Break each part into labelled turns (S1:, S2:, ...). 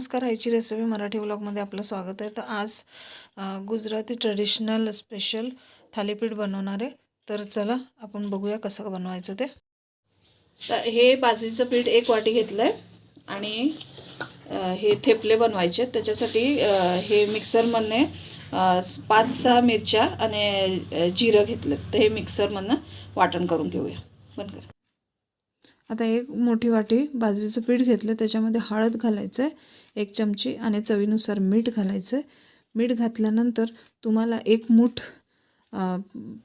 S1: नमस्कार आईची रेसिपी मराठी व्लॉगमध्ये आपलं स्वागत आहे. तर आज गुजराती ट्रेडिशनल स्पेशल थालीपीठ बनवणार आहे. तर चला आपण बघूया कसं बनवायचं ते. तर हे बाजरीचं पीठ एक वाटी घेतलं आहे आणि हे थेपले बनवायचे. आहेत. त्याच्यासाठी हे मिक्सरमधने पाच सहा मिरच्या आणि जिरं घेतलं तर हे मिक्सरमधनं वाटण करून घेऊया. बंद आता एक मोठी वाटी बाजरीचं पीठ घेतलं त्याच्यामध्ये हळद घालायचं आहे एक चमची आणि चवीनुसार मीठ घालायचं आहे मीठ घातल्यानंतर तुम्हाला एक मूठ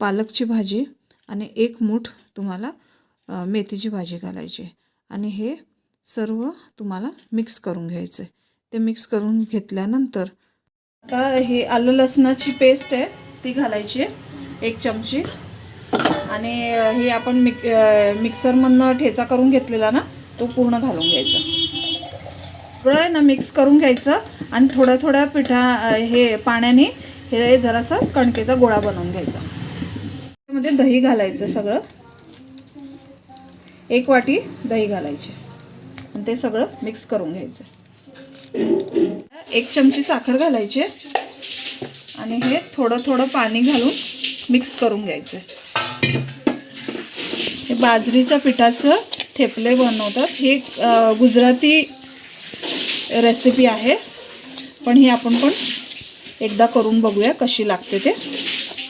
S1: पालकची भाजी आणि एक मूठ तुम्हाला मेथीची भाजी घालायची. आहे. आणि हे सर्व तुम्हाला मिक्स करून घ्यायचं आहे ते मिक्स करून घेतल्यानंतर आता ही आलं लसणाची पेस्ट आहे ती घालायची. आहे एक चमची आणि हे आपण मिक मिक्सरमधनं ठेचा करून घेतलेला ना तो पूर्ण घालून घ्यायचा. थोडं आहे ना मिक्स करून घ्यायचं आणि थोड्या थोड्या पिठा हे पाण्याने हे जरासा कणकेचा गोळा बनवून घ्यायचा. त्यामध्ये दही घालायचं सगळं. एक वाटी दही घालायची. आणि ते सगळं मिक्स करून घ्यायचं. एक चमची साखर घालायची आणि हे थोडं थोडं पाणी घालून मिक्स करून घ्यायचं. हे बाजरीच्या पिठाचं थेपले बनवतात. ही गुजराती रेसिपी आहे. पण ही आपण पण एकदा करून बघूया कशी लागते ते.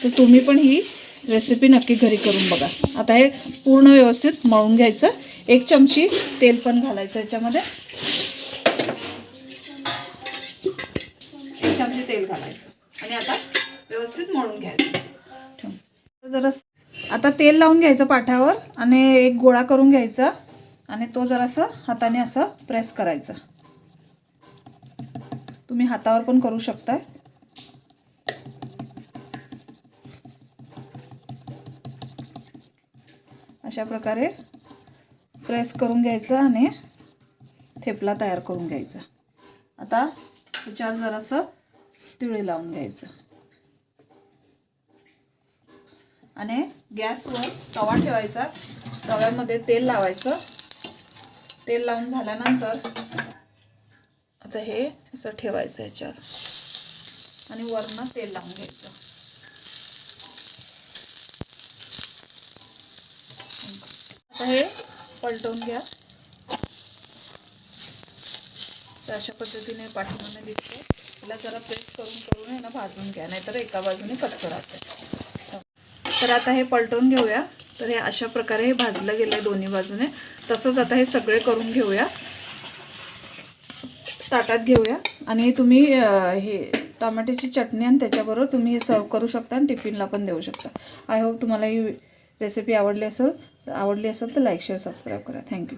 S1: तर तुम्ही पण ही रेसिपी नक्की घरी करून बघा. आता हे पूर्ण व्यवस्थित मळून घ्यायचं. एक चमची तेल पण घालायचं याच्यामध्ये. एक चमची तेल घालायचं. आणि आता व्यवस्थित मळून घ्यायचं. जरा आता तेल लावून घ्यायचं पाठावर आणि एक गोळा करून घ्यायचा आणि तो जरासं हाताने असं प्रेस करायचा. तुम्ही हातावर पण करू शकता अशा प्रकारे प्रेस करून घ्यायचं आणि थेपला तयार करून घ्यायचा. आता त्याच्यावर जरासं तिळे लावून घ्यायचं. आणि गॅसवर तवा ठेवायचा. तव्यामध्ये तेल लावायचं. तेल लावून झाल्यानंतर आता हे असं ठेवायचं याच्यावर. आणि वरनं तेल लावून घ्यायचं. आता हे पलटवून घ्या. तर अशा पद्धतीने पाठीमाने दिसते त्याला जरा प्रेस करून करून आहे ना भाजून घ्या. नाहीतर एका बाजूने कच्चं राहतं तर आता हे पलटवून घेऊया. तर हे अशा प्रकारे हे भाजलं गेलं आहे दोन्ही बाजूने. तसंच आता हे सगळे करून घेऊया. ताटात घेऊया. आणि तुम्ही हे टोमॅटोची चटणी आणि त्याच्याबरोबर तुम्ही हे सर्व करू शकता आणि टिफिनला पण देऊ शकता. आय होप तुम्हाला ही रेसिपी आवडली असेल आवडली असेल तर लाईक शेअर सबस्क्राईब करा. Thank you